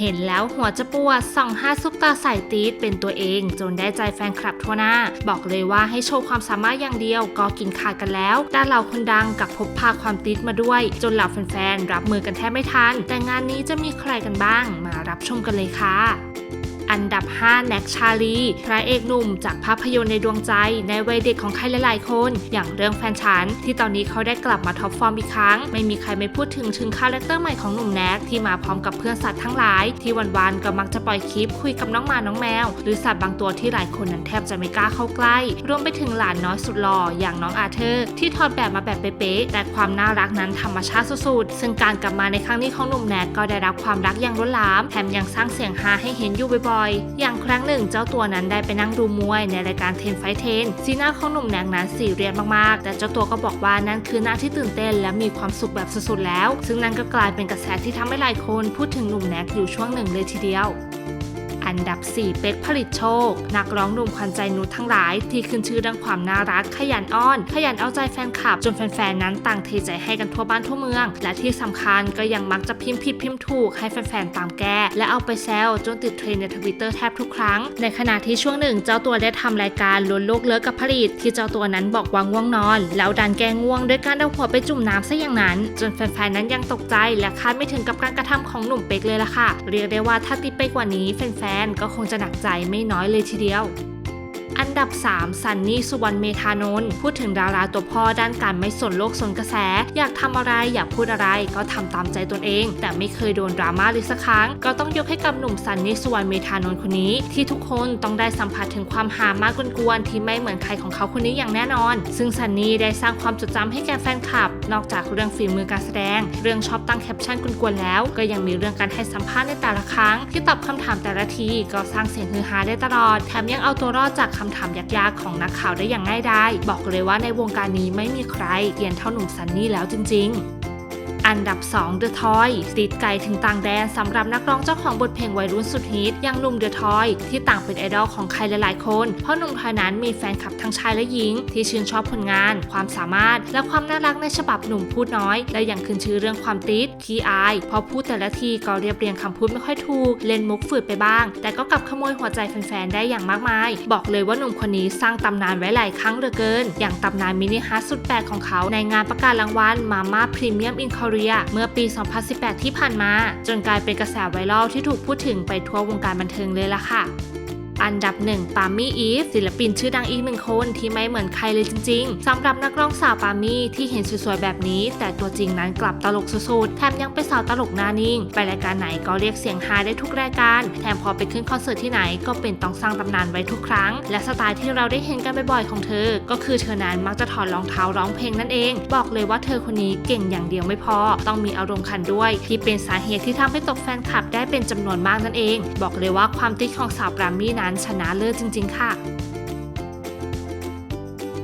เห็นแล้วหัวจะปวดส่องห้าซุปตาใส่ตีดเป็นตัวเอง จนได้ใจแฟนคลับทั่วหน้า บอกเลยว่าให้โชว์ความสามารถอย่างเดียวก็กินขาดกันแล้วด้านเหล่าคนดังกับพบพาความติดมาด้วย จนเหล่าแฟนๆรับมือกันแทบไม่ทัน แต่งานนี้จะมีใครกันบ้าง มารับชมกันเลยค่ะ อันดับ 5 แน็กชาลีพระเอกหนุ่มจากภาพยนตร์ในดวงใจ ในวัยเด็กของใครหลายๆ คน อย่างเรื่องแฟนฉัน ที่ตอนนี้เขาได้กลับมาท็อปฟอร์มอีกครั้ง ไม่มีใครไม่พูดถึงถึงคาแรคเตอร์ใหม่ของหนุ่มแน็กที่มาพร้อมกับเพื่อนสัตว์ทั้งหลาย ที่วันๆก็มักจะปล่อยคลิปคุยกับน้องหมาน้องแมว หรือสัตว์บางตัวที่หลายคนนั้นแทบจะไม่กล้าเข้าใกล้ รวมไปถึงหลานน้อยสุดหล่ออย่างน้องอาเธอร์ ที่ถอดแบบมาแบบเป๊ะๆแต่ความน่ารักนั้นธรรมชาติสุดๆซึ่งการกลับมาในครั้งนี้ของหนุ่มแน็กก็ได้รับความรักอย่างล้นหลามแถมยังสร้างเสียงฮาให้เห็นอยู่บ่อยๆอย่างครั้งหนึ่งเจ้าตัวนั้นได้ไปนั่งดูมวยในรายการเทนไฟเทนสีหน้าของหนุ่มแน็กนั้นสีเรียนมากๆ แต่เจ้าตัวก็บอกว่านั่นคือหน้าที่ตื่นเต้น และมีความสุขแบบสุดๆแล้ว ซึ่งนั่นก็กลายเป็นกระแสที่ทำให้หลายคนพูดถึงหนุ่มแน็กอยู่ช่วงหนึ่งเลยทีเดียว อันดับ 4 เป็กผลิตโชค นักร้องหนุ่มขวัญใจนุชทั้งหลาย ที่ขึ้นชื่อเรื่องความน่ารักขยันอ้อน ขยันเอาใจแฟนคลับ จนแฟนๆนั้นต่างเทใจให้กันทั่วบ้านทั่วเมือง และที่สำคัญก็ยังมักจะพิมพ์ผิดพิมพ์ถูกให้แฟนๆตามแก้ และเอาไปแซวจนติดเทรนในทวิตเตอร์แทบทุกครั้ง ในขณะที่ช่วงหนึ่งเจ้าตัวได้ทำรายการล้วนโลกเลิกกับผลิต ที่เจ้าตัวนั้นบอกว่าง่วงนอน แล้วดันแกง่วงด้วยการเอาหัวไปจุ่มน้ำซะอย่างนั้น จนแฟนๆนั้นยังตกใจและคาดไม่ถึงกับการกระทำของหนุ่มเป็กเลยล่ะค่ะ เรียกได้ว่าถ้าติดไปกว่านี้แฟนๆก็คงจะหนักใจไม่น้อยเลยทีเดียว ดับ 3 ซันนี่สุวรรณเมธานนท์พูดถึงดาราตัวพ่อด้านการไม่สนโลกสนกระแส อยากทำอะไรอยากพูดอะไรก็ทำตามใจตนเอง แต่ไม่เคยโดนดราม่าเลยสักครั้ง ก็ต้องยกให้กับหนุ่มซันนี่สุวรรณเมธานนท์คนนี้ ที่ทุกคนต้องได้สัมผัสถึงความหามากกวนๆที่ไม่เหมือนใครของเขาคนนี้อย่างแน่นอน ซึ่งซันนี่ได้สร้างความจดจำให้แก่แฟนคลับ นอกจากเรื่องฝีมือการแสดง เรื่องชอบตั้งแคปชั่นกวนๆแล้ว ก็ยังมีเรื่องการให้สัมภาษณ์ในแต่ละครั้ง ที่ตอบคำถามแต่ละทีก็สร้างเสียงฮือฮาได้ตลอดแถมยังเอาตัวรอดจากคำถามยากๆของนักข่าวได้อย่างง่ายดายบอกเลยว่าในวงการนี้ไม่มีใครเกรียนเท่าหนุ่มซันนี่แล้วจริง ๆ อันดับ 2 The Toy ติดไกลถึงต่างแดนสำหรับนักร้องเจ้าของบทเพลงวัยรุ่นสุดฮิตอย่างหนุ่ม The Toy ที่ต่างเป็นไอดอลของใครหลายๆ คน เพราะหนุ่มทอยนั้นมีแฟนคลับทั้งชายและหญิง ที่ชื่นชอบผลงาน ความสามารถ และความน่ารักในฉบับหนุ่มพูดน้อย และยังขึ้นชื่อเรื่องความติดขี้อายเพราะพูดแต่ละทีก็เรียบเรียงคำพูดไม่ค่อยถูก เล่นมุกฝืดไปบ้าง แต่ก็กลับขโมยหัวใจแฟนๆได้อย่างมากมาย บอกเลยว่าหนุ่มคนนี้สร้างตำนานไว้หลายครั้งเหลือเกิน อย่างตำนานมินิฮาร์ทสุดแปลกของเขาในงานประกาศรางวัลมาม่าพรีเมียมอินคอเรีย เมื่อปี 2018 ที่ผ่านมา จนกลายเป็นกระแสไวรัลที่ถูกพูดถึงไปทั่ววงการบันเทิงเลยล่ะค่ะ อันดับหนึ่งปามี่อีฟศิลปินชื่อดังอีกหนึ่งคนที่ไม่เหมือนใครเลยจริงๆสำหรับนักร้องสาวปามี่ที่เห็นสวยๆแบบนี้ แต่ตัวจริงนั้นกลับตลกสุดๆแถมยังเป็นสาวตลกหน้านิ่ง ไปรายการไหนก็เรียกเสียงฮาได้ทุกรายการ แถมพอไปขึ้นคอนเสิร์ตที่ไหนก็เป็นต้องสร้างตำนานไว้ทุกครั้ง และสไตล์ที่เราได้เห็นกันบ่อยๆของเธอ ก็คือเธอนั้นมักจะถอดรองเท้าร้องเพลงนั่นเอง บอกเลยว่าเธอคนนี้เก่งอย่างเดียวไม่พอ ต้องมีอารมณ์ขันด้วย ที่เป็นสาเหตุที่ทำให้ตกแฟนคลับได้เป็นจำนวนมากนั่นเอง บอกเลยว่าความติดของสาวปรามี่นั้นชนะเลิศจริง ๆ ค่ะ